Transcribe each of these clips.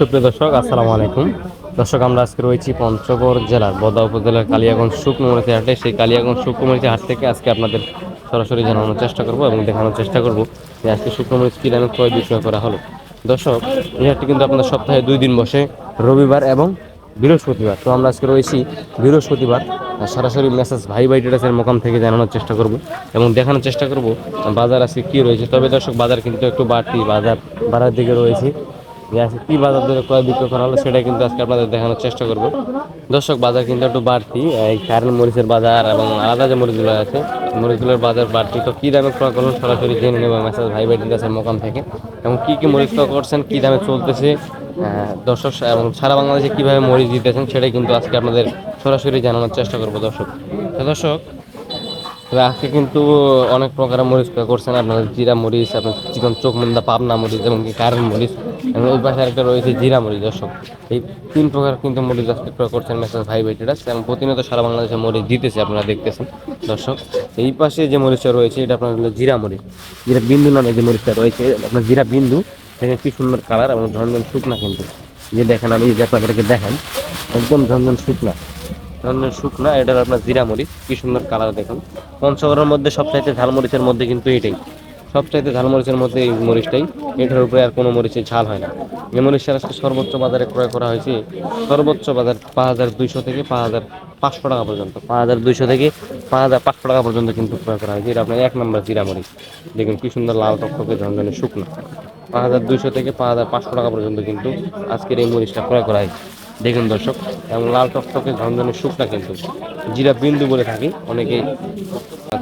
সুপ্রিয় দর্শক, আসসালামু আলাইকুম। দর্শক, আমরা আজকে রয়েছি পঞ্চগড় জেলার বদা উপজেলার কালিয়াগঞ্জ শুকনোমরিচি হাটে। সেই কালিয়াগঞ্জ শুকনোমরিচি হাট থেকে আজকে আপনাদের সরাসরি জানানোর চেষ্টা করব এবং দেখানোর চেষ্টা করব যে আজকে শুকনোমরিচ কী দামে ক্রয় বিক্রয় করা হলো। দর্শক, এই হাটটি কিন্তু আপনাদের সপ্তাহে দুই দিন বসে, রবিবার এবং বৃহস্পতিবার। তো আমরা আজকে রয়েছি বৃহস্পতিবার। সরাসরি মেসেজ ভাই ভাই ট্রেডার্সের মোকাম থেকে জানানোর চেষ্টা করব এবং দেখানোর চেষ্টা করব বাজার আজকে কী রয়েছে। তবে দর্শক, বাজার কিন্তু একটু বাড়তি, বাজার বাড়ার দিকে রয়েছে। আজকে কী বাজার দরে ক্রয় বিক্রয় করা হলো সেটা কিন্তু আজকে আপনাদের দেখানোর চেষ্টা করব। দর্শক, বাজার কিন্তু একটু বাড়তি। এই কারেন্ট মরিচের বাজার এবং আলাদা যে মরিচগুলো আছে, মরিচগুলোর বাজার বাড়তি। তো কী দামে ক্রয় করুন সরাসরি জেনে নেব মেসেজ ভাই ভাই ট্রেডার্সের মোকাম থেকে। এবং কী কী মরিচ ক্রয় করছেন, কী দামে চলতেছে দর্শক, এবং সারা বাংলাদেশে কীভাবে মরিচ দিতেছেন, সেটাই কিন্তু আজকে আপনাদের সরাসরি জানানোর চেষ্টা করব দর্শক। তো দর্শক তবে আজকে কিন্তু অনেক প্রকারের মরিচ করছেন। আপনাদের জিরা মরিচ, আপনার চিকন চোখ মুন্দা, পাবনা মরিচ এবং কারেন্ট মরিচ। এবং ওই পাশে একটা রয়েছে জিরা মরিচ, দর্শক। এই তিন প্রকার কিন্তু মরিচ আজকে ক্রয় করছেন মেসেজ ভাই ভাইটিরা এবং প্রতিনিয়ত সারা বাংলাদেশে মরিচ দিতেছে আপনারা দেখতেছেন, দর্শক। এই পাশে যে মরিচটা রয়েছে, এটা আপনার জিরা মরিচ। জিরা বিন্দু নামে যে মরিচটা রয়েছে, আপনার জিরা বিন্দু। দেখেন কি সুন্দর কালার এবং ঝনঝন শুকনা কিন্তু। যে দেখেন আমি যে আপনাদেরকে দেখান একদম ঝনঝন শুকনা। ধরনের শুকনা, এটার আপনার জিরা মরিচ কি সুন্দর কালার দেখুন। পঞ্চগড়ের মধ্যে সবচাইতে ঝাল মরিচের মধ্যে কিন্তু এটাই। সবচাইতে ঝাল মরিচের মধ্যে এই মরিচটাই। এটার উপরে আর কোনো মরিচের ঝাল হয় না। এই মরিচটার আজকে সর্বোচ্চ বাজারে ক্রয় করা হয়েছে সর্বোচ্চ বাজার পাঁচ হাজার দুইশো থেকে পাঁচ হাজার পাঁচশো টাকা পর্যন্ত। পাঁচ হাজার দুইশো থেকে পাঁচ হাজার পাঁচশো টাকা পর্যন্ত কিন্তু ক্রয় করা হয়েছে। এটা আপনার এক নম্বর জিরা মরিচ দেখুন কি সুন্দর লাল টকটকে ঝনঝনে শুকনো। পাঁচ হাজার দুইশো থেকে পাঁচ হাজার পাঁচশো টাকা পর্যন্ত কিন্তু আজকের এই মরিচটা ক্রয় করা হয়েছে। দেখুন দর্শক এবং লাল টকটকে ঝনঝনে শুকনা কিন্তু। জিরা বিন্দু বলে থাকি অনেকেই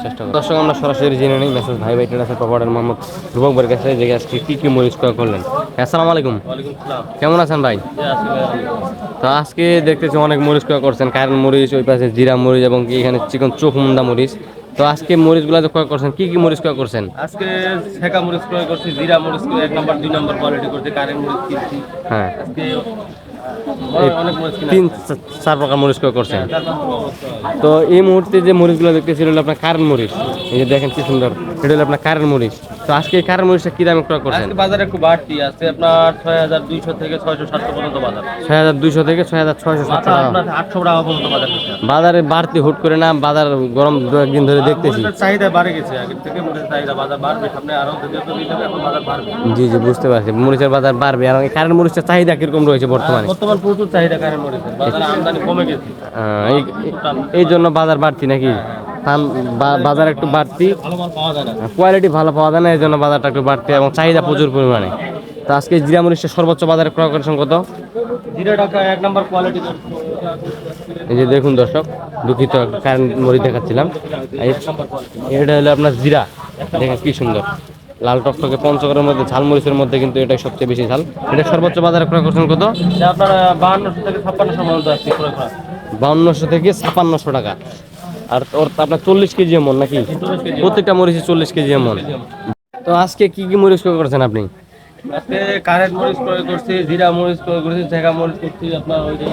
চেষ্টা করে। দর্শক আমরা সরাসরি জেনে নিই মেসেজ ভাই ভাই টেরাসের প্রপার্টার মোহাম্মদ ভাইয়ের কাছে যে আজকে কী কী মরিচ ক্রয় করলেন? আসসালামু আলাইকুম। কেমন আছেন ভাই? তো আজকে দেখতেছি অনেক মরিচ ক্রয় করছেন কারেন্ট মরিচ ওই পাশে জিরা মরিচ এবং কি এখানে চিকন চোখ মুন্দা মরিচ। তো আজকে মরিচগুলো যে ক্রয় করছেন কি কি মরিচ ক্রয় করছেন? আজকে শেখা মরিচ ক্রয় করছি জিরা মরিচ এক নম্বর দুই নম্বর কোয়ালিটি করছি কারেন্ট মরিচ কিনছি। হ্যাঁ। আজকে তিন চার প্রকার মরিচ করছেন। তো এই মুহূর্তে যে মরিচগুলো দেখতেছি হলো আপনার কারেন্ট মরিচ এই যে দেখেন কি সুন্দর, এটা হলো আপনার কারেন্ট মরিচ তো আজকে কারেন্ট মরিচটা কি দামে ক্রয় করছেন? আজকে বাজারে একটু বাড়তি আছে আপনার ছয় হাজার দুইশো থেকে ছয়শো সাতশো পর্যন্ত বাজার। ছয় হাজার দুইশো থেকে ছয় হাজার ছয়শো সাতশো মাথা টাকা। আপনার আটশো টাকা পর্যন্ত বাজার বাজারে বাড়তি হুট করে না বাজার গরম দু একদিন ধরে দেখতেছি। চাহিদা বাড়ে গেছে আগের থেকে মরিচের চাহিদা বাজার বাড়বে সামনে আরও এখন বাজার বাড়বে। জি জি বুঝতে পারছি। মরিচের বাজার বাড়বে আর কারেন্ট মরিচের চাহিদা কীরকম রয়েছে বর্তমানে? বর্তমান প্রচুর চাহিদা কারেন্ট মরিচের। বাজারে আমদানি কমে গেছে। এই এই জন্য বাজার বাড়তি নাকি? দাম- বাজার একটু বাড়তি। কোয়ালিটি ভালো পাওয়া যায় না এই জন্য বাজারটা একটু বাড়তি এবং চাহিদা প্রচুর পরিমাণে। তো আজকে জিরা মরিচটা সর্বোচ্চ বাজারে ক্রয় করেছেন কত? এক নম্বর কোয়ালিটি এই যে দেখুন দর্শক দুঃখিত কারেন্ট মরিচ দেখাচ্ছিলাম। এটা হলো আপনার জিরা। দেখেন কি সুন্দর। লাল টকটকে পঞ্চগড়ের মধ্যে ঝাল মরিচের মধ্যে কিন্তু এটাই সবচেয়ে বেশি ঝাল। এটা সর্বোচ্চ বাজারে ক্রয় করছেন কত? আপনার বাহান্নশো থেকে ছাপ্পান্নশো পর্যন্ত ক্রয় করা। বাউন্নশো থেকে ছাপান্নশো টাকা। আর ওর আপনার চল্লিশ কেজি এমন নাকি? প্রত্যেকটা মরিচে চল্লিশ কেজি এমন। তো আজকে কি কি মরিচ ক্রয় করেছেন আপনি? আজকে কারেন্ট মরিচ ক্রয় করছি জিরা মরিচ ক্রয় করছি ঝেঁকা মরিচ করছি আপনার ওই যে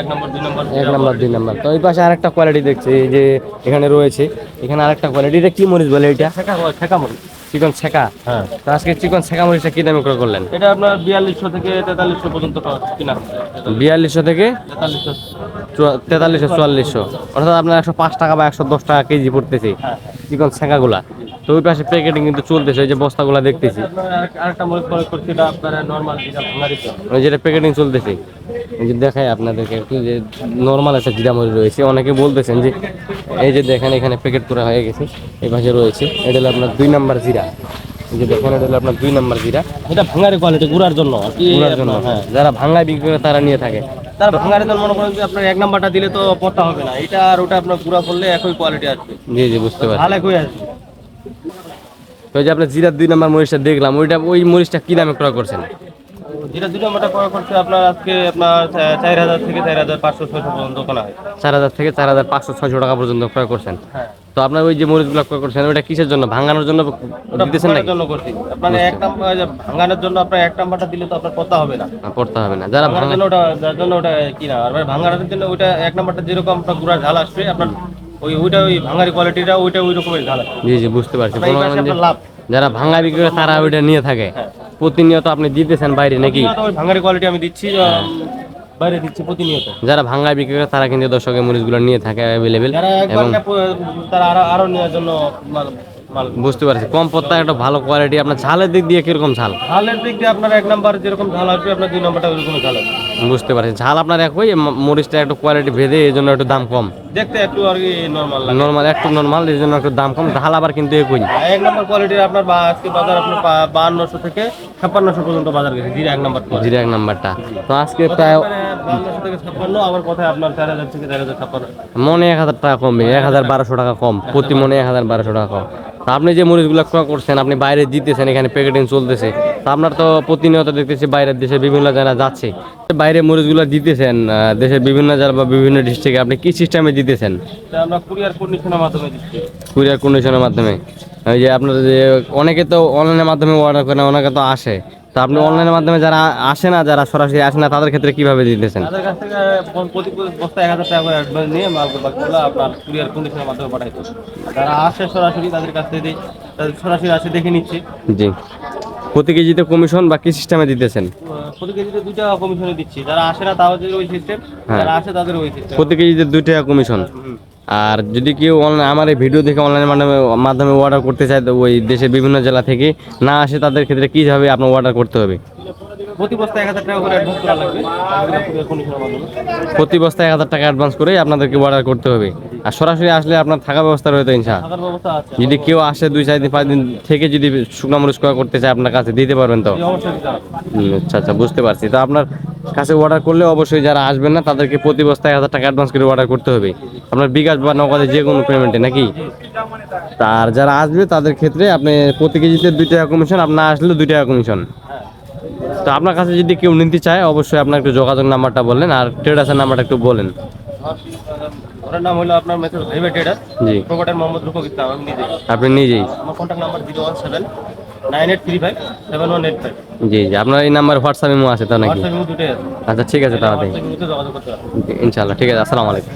এক নম্বর দুই নম্বর তো ওই পাশে আরেকটা কোয়ালিটি দেখছি যে এখানে রয়েছে এখানে আরেকটা কোয়ালিটি এটা কি মরিচ বলে এটা? ছেঁকা মরিচ। চিকন ছেকা? হ্যাঁ। তো আজকে চিকন ছেকা মরিচটা কি দামে ক্রয় করলেন? এটা আপনার বিয়াল্লিশশো থেকে তেতাল্লিশশো পর্যন্ত কিনা বিয়াল্লিশশো থেকে তেতাল্লিশশো। তেতাল্লিশশো চুয়াল্লিশশো। অর্থাৎ আপনার একশো পাঁচ টাকা বা একশো দশ টাকা কেজি পড়তেছে চিকন ছেঁকাগুলা। তো ওই পাশে প্যাকেটিং কিন্তু চলতেছে ওই যে বস্তাগুলা দেখতেছি। ওই যেটা প্যাকেটিং চলতেছে। এই যে দেখাই আপনাদেরকে একটু যে নর্মাল একটা জিরা মরিচ রয়েছে। অনেকে বলতেছেন যে এই যে দেখেন এখানে প্যাকেট করা হয়ে গেছে এই পাশে রয়েছে। এটা হলো আপনার দুই নাম্বার জিরা। যে দেখেন এটা হলো আপনার দুই নাম্বার জিরা। এটা ভাঙারি কোয়ালিটি গুড়ার জন্য। আর কি গুঁড়ার জন্য হ্যাঁ। যারা ভাঙায় বিক্রি করে তারা নিয়ে থাকে। তার ভাঙারি জন্য মনে করেন যে আপনার এক নাম্বারটা দিলে তো পড়তে হবে না। এটা আর ওটা আপনার গুড়া করলে একই কোয়ালিটি আসবে। জি জি বুঝতে পারছি। ভালো একই আসবে। তো যে আপনার জিরার দুই নাম্বার মরিচটা দেখলাম ওইটা ওই মরিচটা কি নামে ক্রয় করছেন? যেটা দুটো মোটা ক্রয় করছে আপনার আজকে আপনার চার হাজার থেকে চার হাজার পাঁচশো ছয়শো পর্যন্ত হয়। চার হাজার থেকে চার হাজার পাঁচশো ছয়শো টাকা পর্যন্ত ক্রয় করছেন। হ্যাঁ। তো আপনার ওই যে মরিচগুলো ক্রয় করছেন কিসের জন্য? ভাঙানোর জন্য দিতেছেন নাকি? জন্য করছি। আপনার এক নাম্বার ভাঙানোর জন্য আপনার এক নাম্বারটা দিলে তো আপনার পড়তা হবে না। করতে হবে না। যারা ভাঙানোর জন্য ওটা যার জন্য ওটা কি না আর ভাঙানোর জন্য ওইটা এক নাম্বারটা যেরকম আপনার গুড়ার ঝাল আসবে আপনার ওই ওইটা ওই ভাঙারি কোয়ালিটিটা ওইটা ওই রকমের ঝাল আসবে। জি জি বুঝতে পারছি। যারা ভাঙা বিক্রি করে তারা ওইটা নিয়ে থাকে। হ্যাঁ। প্রতিনিয়ত আপনি দিতেছেন বাইরে নাকি? ভাঙারি কোয়ালিটি আমি দিচ্ছি বাইরে দিচ্ছি প্রতিনিয়ত। যারা ভাঙ্গায় বিক্রি করে তারা কিন্তু দর্শকের মরিচগুলো নিয়ে থাকে অ্যাভেলেবেল এবং তারা আরও আরও নেওয়ার জন্য মাল বুঝতে পারছি। কম পত্তা একটা ভালো কোয়ালিটি আপনার ঝালের দিক দিয়ে কীরকম ঝাল? ঝালের দিক দিয়ে আপনার এক নাম্বার যেরকম ঝাল আসবে আপনার দুই নাম্বারটা ওইরকম ঝাল আসবে। বুঝতে পারছি। ঝাল আপনার একই মরিচটা একটু কোয়ালিটি ভেদে এই জন্য একটু দাম কম। দেখতে একটু আর কি নর্মাল লাগে। নর্মাল একটু নর্মাল এই জন্য একটু দাম কম। ঝাল আবার কিন্তু একই। এক নম্বর কোয়ালিটির আপনার আজকে বাজার আপনার বাহান্নশো থেকে ছাপ্পান্নশো পর্যন্ত বাজার গেছে। জিরা এক নম্বর জিরা এক নাম্বারটা। তো আজকে প্রায় মনে এক হাজার টাকা কমবে, এক হাজার বারোশো টাকা কম, প্রতি মনে এক হাজার বারোশো টাকা কম। আপনি যে মরিচগুলো ক্রয় করছেন, আপনি বাইরে দিতেছেন, এখানে প্যাকেটিং চলতেছে আপনার তো প্রতিনিয়ত দেখতেছি বাইরের দেশে বিভিন্ন যারা যাচ্ছে। বাইরে মরিচগুলো দিতেছেন দেশের বিভিন্ন জেলা বা বিভিন্ন ডিস্ট্রিক্টে আপনি কি সিস্টেমে দিতেছেন? কুরিয়ার কন্ডিশনের মাধ্যমে। কুরিয়ার কন্ডিশনের মাধ্যমে ওই যে আপনার যে, অনেকে তো অনলাইনের মাধ্যমে অর্ডার করে অনেকে তো আসে। তা আপনি অনলাইনের মাধ্যমে যারা আসে না যারা সরাসরি আসে না তাদের ক্ষেত্রে কীভাবে দিতেছেন তাদের কাছ থেকে প্রতি বস্তা এক হাজার টাকা করে অ্যাডভান্স নিয়ে মাল বাকিগুলো আপনার কুরিয়ার কন্ডিশনের মাধ্যমে পাঠাইতে যারা আসে সরাসরি তাদের কাছ থেকে তাদের সরাসরি আসে দেখে নিচ্ছি। জি। প্রতি কেজিতে কমিশন বা কি সিস্টেমে দিতেছেন? প্রতি কেজিতে দুই টাকা কমিশনে দিচ্ছি। যারা আসে না তাদের ওই সিস্টেম হ্যাঁ। যারা আসে তাদের ওই সিস্টেম প্রতি কেজিতে দুই টাকা কমিশন আর যদি কেউ অনলাইন আমার এই ভিডিও দেখে অনলাইনের মাধ্যমে মাধ্যমে অর্ডার করতে চায় তো ওই দেশের বিভিন্ন জেলা থেকে না আসে তাদের ক্ষেত্রে কীভাবে আপনার অর্ডার করতে হবে? প্রতি বস্তা এক হাজার টাকা করে অ্যাডভান্স করা লাগবে। কুরিয়ার কন্ডিশনের মাধ্যমে প্রতি বস্তায় এক হাজার টাকা অ্যাডভান্স করে আপনাদেরকে অর্ডার করতে হবে। আর সরাসরি আসলে আপনার থাকা ব্যবস্থা রয়েছে ইনশা যদি কেউ আসে দুই চার দিন পাঁচ দিন থেকে যদি শুকনো মরিচ ক্রয় করতে চায় আপনার কাছে দিতে পারবেন তো? আচ্ছা আচ্ছা বুঝতে পারছি। তো আপনার কাছে অর্ডার করলে অবশ্যই যারা আসবেন না তাদেরকে প্রতি বস্তায় এক হাজার টাকা অ্যাডভান্স করে অর্ডার করতে হবে। আপনার বিকাশ বা নগদে যে কোনো পেমেন্টে নাকি? তার যারা আসবে তাদের ক্ষেত্রে আপনি প্রতি কেজিতে দুই টাকা কমিশন আপনার আসলে দুই টাকা কমিশন তো আপনার কাছে যদি কেউ নিতে চায় অবশ্যই আপনার একটু যোগাযোগ নাম্বারটা বললেন আর ট্রেডার্সের নাম্বারটা একটু বলেন। ওনার নাম হলো আপনার মেথড ভেবে ট্রেডার জি। প্রোভাইডার মোহাম্মদ রুফক ইসলাম আমি নিজে আপনি নিজেই। আমার contact number zero one seven nine eight three five seven one eight five. জি জি। আপনার এই নাম্বার হোয়াটসঅ্যাপে মো আছে তো নাকি? আচ্ছা ঠিক আছে তাহলে। ইনশাল্লাহ ঠিক আছে আসসালামু আলাইকুম।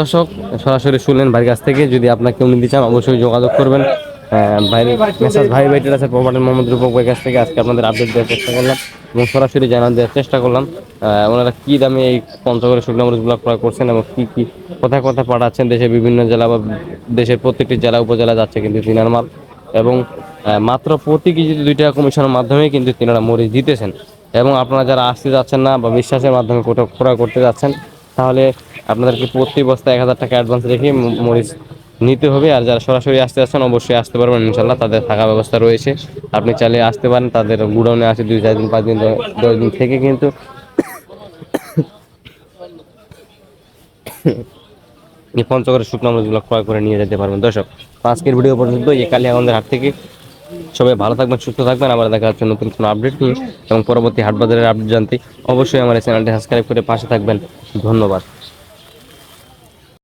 দর্শক সরাসরি শুনলেন ভাইয়ের কাছ থেকে। যদি আপনার কেউ নিতে চান অবশ্যই যোগাযোগ করবেন। ভাইয়ের মেসাজ ভাই ভাই আছে প্রপার্টি মোহাম্মদ রূপক ভাইয়ের কাছ থেকে আজকে আপনাদের আপডেট দেওয়ার চেষ্টা করলাম এবং সরাসরি জানান দেওয়ার চেষ্টা করলাম। ওনারা কী দামে এই পঞ্চগড়ের শুকনো মরিচগুলো ক্রয় করছেন এবং কী কী কোথায় কোথায় পাঠাচ্ছেন? দেশের বিভিন্ন জেলা বা দেশের প্রত্যেকটি জেলা উপজেলা যাচ্ছে কিন্তু তিনার মাল। এবং মাত্র প্রতি কেজিতে দুই টাকা কমিশনের মাধ্যমে কিন্তু তিনারা মরিচ দিতেছেন। এবং আপনারা যারা আসতে যাচ্ছেন না বা বিশ্বাসের মাধ্যমে ক্রয় করতে যাচ্ছেন, তাহলে আপনাদেরকে প্রতি বস্তায় এক হাজার টাকা অ্যাডভান্স রেখে মরিচ নিতে হবে। আর যারা সরাসরি আসতে যাচ্ছেন, অবশ্যই আসতে পারবেন। ইনশাল্লাহ তাদের থাকা ব্যবস্থা রয়েছে। আপনি চাইলে আসতে পারেন। তাদের গুডাউনে আসে দুই, চার দিন, পাঁচ দিন, দশ দিন থেকে কিন্তু পঞ্চগড়ের শুকনো মরিচগুলো ক্রয় করে নিয়ে যেতে পারবেন। দর্শক, আজকের ভিডিও পর্যন্ত এই কালিয়াগঞ্জের হাট থেকে সবাই ভালো থাকবেন, সুস্থ থাকবেন। আবার দেখা হচ্ছে নতুন কোনো আপডেট নিয়ে এবং পরবর্তী হাটবাজারের আপডেট জানতে অবশ্যই আমার এই চ্যানেলটি সাবস্ক্রাইব করে পাশে থাকবেন। ধন্যবাদ।